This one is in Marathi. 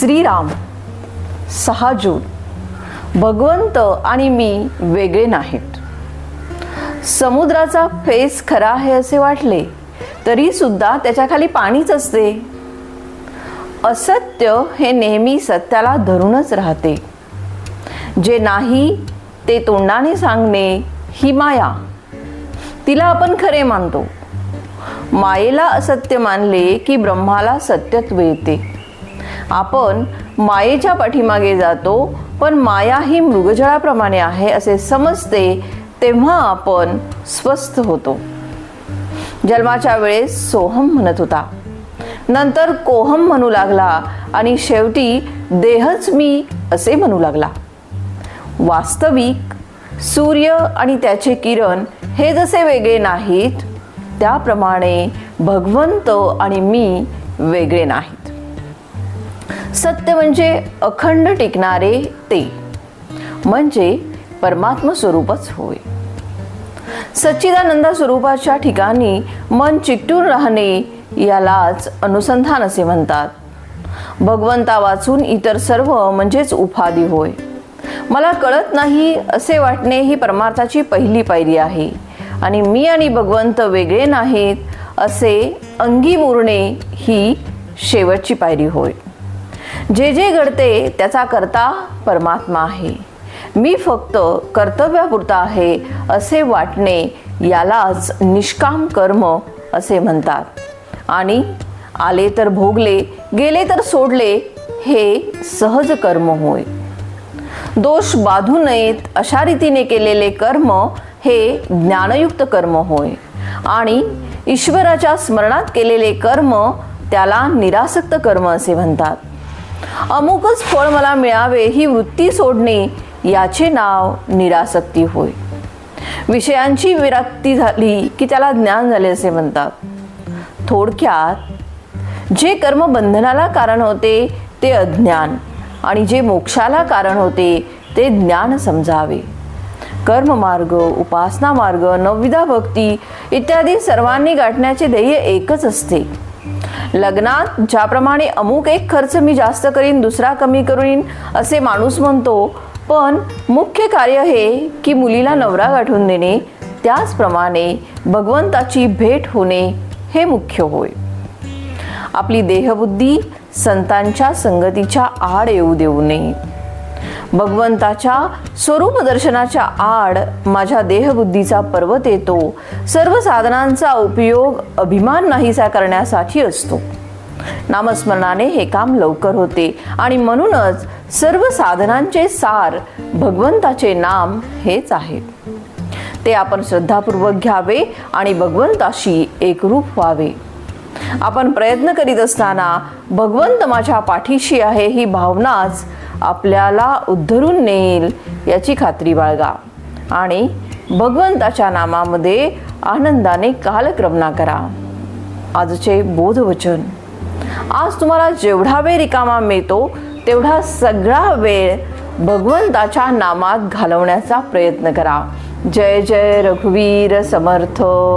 श्रीराम सहा जून भगवंत आणि मी वेगळे नाहीत. समुद्राचा फेस खरा आहे असे वाटले तरी सुद्धा त्याच्याखाली पाणीच असते. असत्य हे नेहमी सत्याला धरूनच राहते. जे नाही ते तोंडाने सांगणे ही माया. तिला आपण खरे मानतो. मायेला असत्य मानले की ब्रह्माला सत्यत्व येते. आपण मायेच्या पाठीमागे जातो पण माया ही मृगजळाप्रमाणे आहे असे समजते तेव्हा आपण स्वस्थ होतो. जन्माच्या वेळेस सोहम म्हणत होता. नंतर कोहम म्हणू लागला आणि शेवटी देहच मी असे म्हणू लागला. वास्तविक सूर्य आणि त्याचे किरण हे जसे वेगळे नाहीत त्याप्रमाणे भगवंत आणि मी वेगळे नाहीत. सत्य म्हणजे अखंड टिकणारे ते. म्हणजे परमात्म स्वरूपच होय. सच्चिदानंद स्वरूपाच्या ठिकाणी मन चिकटून राहणे यालाच अनुसंधान असे म्हणतात. भगवंता वाचून इतर सर्व म्हणजेच उपाधी होय. मला कळत नाही असे वाटणे ही परमार्थाची पहिली पायरी आहे. आणि मी आणि भगवंत वेगळे नाहीत असे अंगी मुरणे ही शेवटची पायरी होय. जे जे घडते त्याचा करता परमात्मा आहे. मी फक्त कर्तव्यापुरता आहे असे वाटणे यालाच निष्काम कर्म असे म्हणतात. आणि आले तर भोगले गेले तर सोडले हे सहज कर्म होय. दोष बाधू नयेत अशा रीतीने केलेले कर्म हे ज्ञानयुक्त कर्म होय. आणि ईश्वराच्या स्मरणात केलेले कर्म त्याला निरासक्त कर्म असे म्हणतात. अमुकच फळ मला मिळावे ही वृत्ती सोडणे याचे नाव निरासक्ती होय. विषयांची विरक्ती झाली की त्याला ज्ञान झाले असे म्हणतात. थोडक्यात जे कर्म बंधनाला कारण होते ते अज्ञान आणि जे मोक्षाला कारण होते ते ज्ञान समजावे. कर्म मार्ग उपासना मार्ग नवविधा भक्ती इत्यादी सर्वांनी गाठण्याचे ध्येय एकच असते. लग्नात ज्याप्रमाणे अमुक एक खर्च मी जास्त करीन दुसरा कमी करीन असे माणूस म्हणतो पण मुख्य कार्य हे की मुलीला नवरा गाठून देणे त्याचप्रमाणे भगवंताची भेट होणे हे मुख्य होय. आपली देहबुद्धी संतांच्या संगतीच्या आड येऊ देऊ नये. भगवंताच्या स्वरूप दर्शनाच्या आड माझ्या देहबुद्धीचा पर्वत येतो. सर्व साधनांचा उपयोग अभिमान नाहीसा करण्यासाठी असतो. नामस्मरणाने हे काम लवकर होते आणि म्हणूनच सर्व साधनांचे सार भगवंताचे नाम हेच आहे ते आपण श्रद्धापूर्वक घ्यावे आणि भगवंताशी एकरूप व्हावे. आपण प्रयत्न करीत असताना भगवंत माझ्या पाठीशी आहे ही भावनाच आपल्याला उद्धरून नेईल याची खात्री बाळगा. आणि भगवंताच्या नामामध्ये आनंदाने कालक्रमणा करा. आजचे बोधवचन. आज तुम्हाला जेवढा वेळ रिकामा मिळतो तेवढा सगळा वेळ भगवंताच्या नामात घालवण्याचा प्रयत्न करा. जय जय रघुवीर समर्थ.